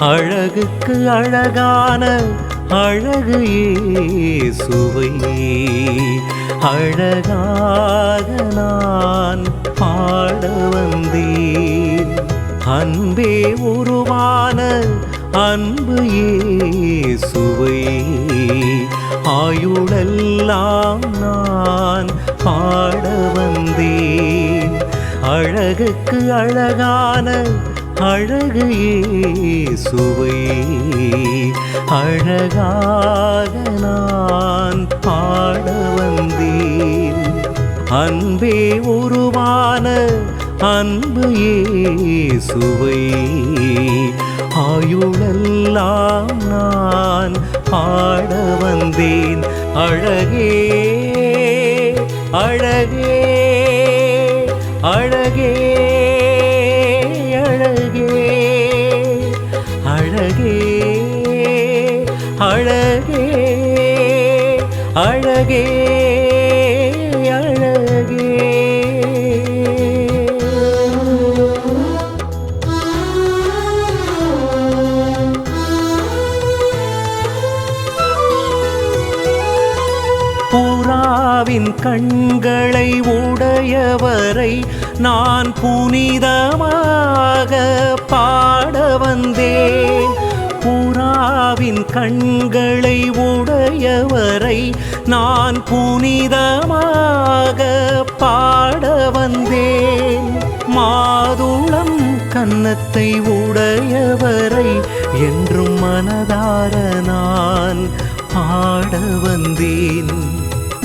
அழகுக்கு அழகான அழகு சுவை அழகாக நான் பாட வந்தேன். அன்பே உருவான அன்பு சுவை ஆயுளெல்லாம் நான் பாட வந்தேன். அழகுக்கு அழகான அழகையே சுவையே அழகாக நான் பாட வந்தேன். அன்பே உருவான அன்பையே சுவையே ஆயுளெல்லாம் நான் பாட வந்தேன். அழகே அழகே அழகே அழகே அழகே அழகே. பூராவின் கண்களை உடையவரை நான் புனிதமாக பாட வந்தேன். புறாவின் கண்களை உடையவரை நான் புனிதமாக பாட வந்தேன். மாதுளம் கன்னத்தை உடையவரை என்றும் மனதார நான் பாட வந்தேன்.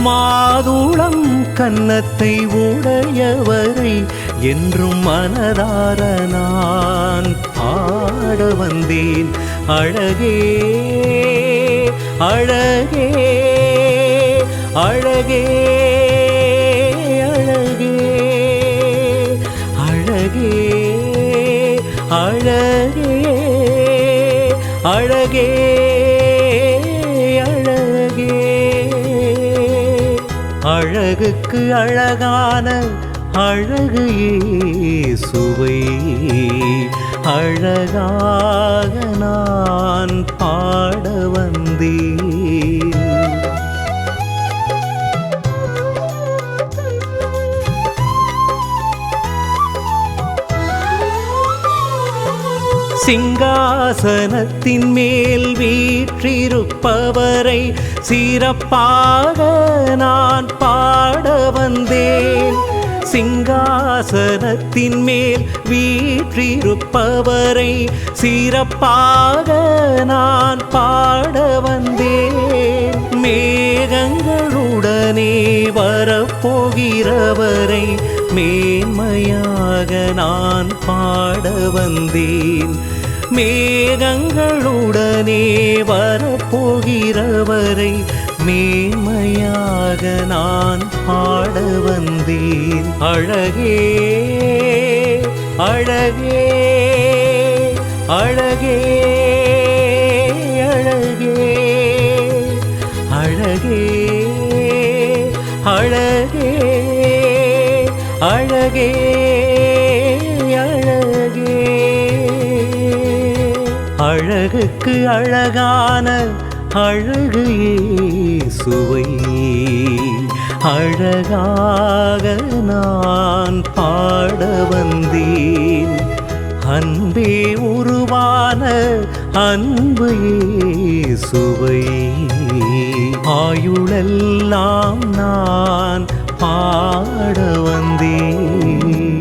மாதுளம் கன்னத்தை உடையவரை என்றும் மனதார நான் ஆட வந்தேன். அழகே அழகே அழகே அழகே அழகே அழகே அழகே அழகே. அழகுக்கு அழகான அழகையே சுவை அழகாக நான் பாட வந்தேன். சிங்காசனத்தின் மேல் வீற்றிருப்பவரை சிறப்பாக நான் பாட வந்தேன். சிங்காசனத்தின் மேல் வீற்றிருப்பவரை சிறப்பாக நான் பாட வந்தேன். மேகங்களுடனே வரப்போகிறவரை மேன்மையாக நான் பாட வந்தேன். மேகங்களுடனே வரப்போகிறவரை மேன்மையாக நான் பாட வந்தேன். அழகே அழகே அழகே அழகே அழகே அழகே அழகே அழகே. அழகுக்கு அழகான அழகையே சுவை அழகாக நான் பாட வந்தேன். அன்பே உருவான அன்பையே சுவை ஆயுளெல்லாம் நான் பாட வந்தேன்.